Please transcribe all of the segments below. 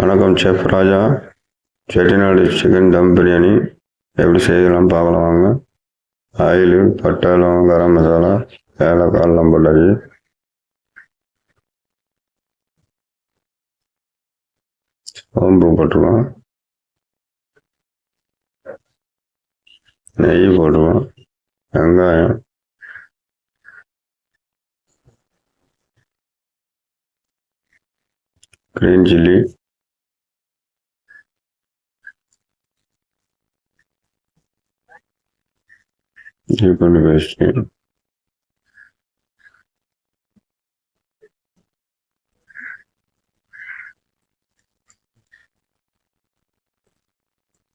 வணக்கம் chef Raja. Chettinad chicken dum biryani. எப்படி செய்யலாம் பார்க்கலாம் வாங்க. ஆயிலு பட்டை லவங்க கரம் மசாலா ஏலக்காய் எல்லாம் போட்டாச்சு. சோம்பு போட்டுருவோம். நெய் போடுவோம் வெங்காயம். Green chilli University.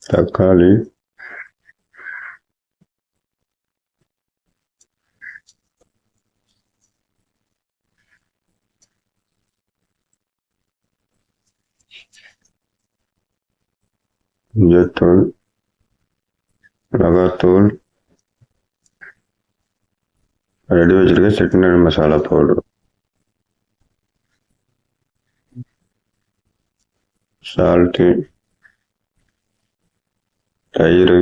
Takali. Jetul. Lagatul. Ready வச்சிருக்க. செட்டிநாடு மசாலா பவுடர் சால்ட்டு தயிர்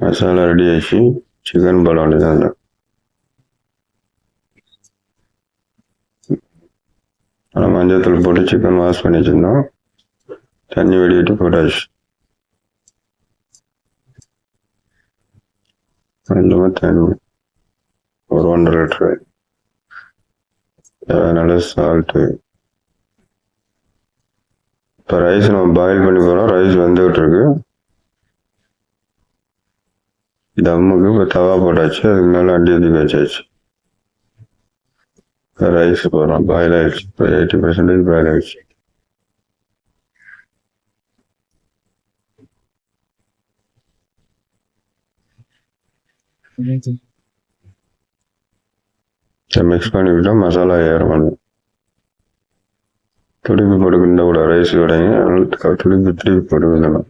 மசாலா ரெடி ஆச்சு சிக்கன் பலோனி தான் ஆனால் மஞ்சத்தூள் போட்டு சிக்கன் வாஷ் பண்ணி வச்சிருந்தோம் தண்ணி வடிகட்டி போட்டாச்சு. கொஞ்சமாக தண்ணி. ஒரு ஒன்றரை லிட்டர். அதனால் சால்ட்டு இப்போ ரைஸ் நம்ம பாயில் பண்ணி போகிறோம் ரைஸ் வந்துகிட்டு இருக்கு தம்முக்கு இப்போ தவா போட்டாச்சு. அதுக்கு மேலே அடி அடி வச்சாச்சு. ரைஸ் போடுறோம் பாயில் ஆயிடுச்சு இப்போ எயிட்டி பர்சன்டேஜ் பாயில் ஆயிடுச்சு மிக்ஸ் பண்ணி விட்டா மசாலா ஏறும் துடிப்பு போட்டுக்கிட்ட கூட ரைஸ் விடைங்க அதனால துடிப்பு திருப்பி போட்டு விடணும்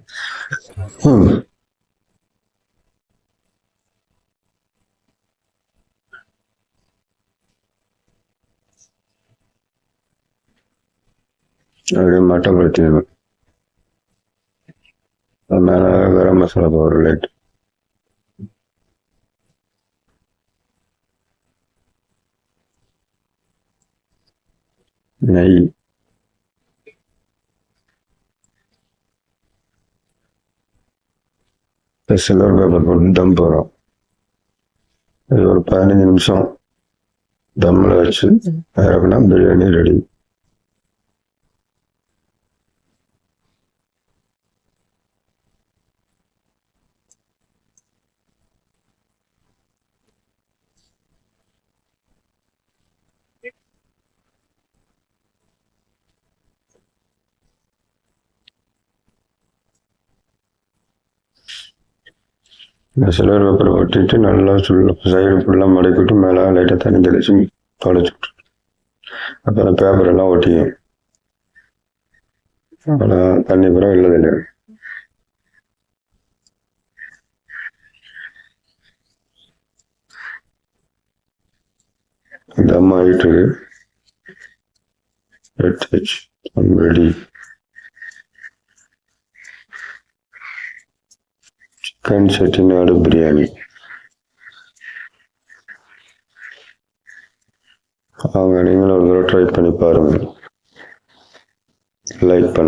அப்படியே மட்டப்படுத்திடுவேன் அது மேலே கரம் மசாலா பவுடர் லைட் நெய். சில்வர் பேப்பர் போட்டு தம் போகிறோம் இது ஒரு பதினஞ்சு நிமிஷம் தம்மில் வச்சு இறக்குனா பிரியாணி ரெடி இந்த சிலர் பேப்பர் ஒட்டிட்டு நல்லா சுள்ள சைடு ஃபுல்லாக மடக்கிட்டு மேலே லைட்டாக தண்ணி தெளிச்சு தொடச்சி விட்டு அப்புறம் பேப்பர் எல்லாம் ஒட்டியும் அப்புறம் தண்ணி பூரா இல்லை தண்ணி தம் ஆகிட்டு எடுத்து ரெடி. சிக்கன் செட்டிநாடு பிரியாணி அவங்க நீங்களும் ஒரு தடவை ட்ரை பண்ணி பாருங்கள். லைக் பண்ண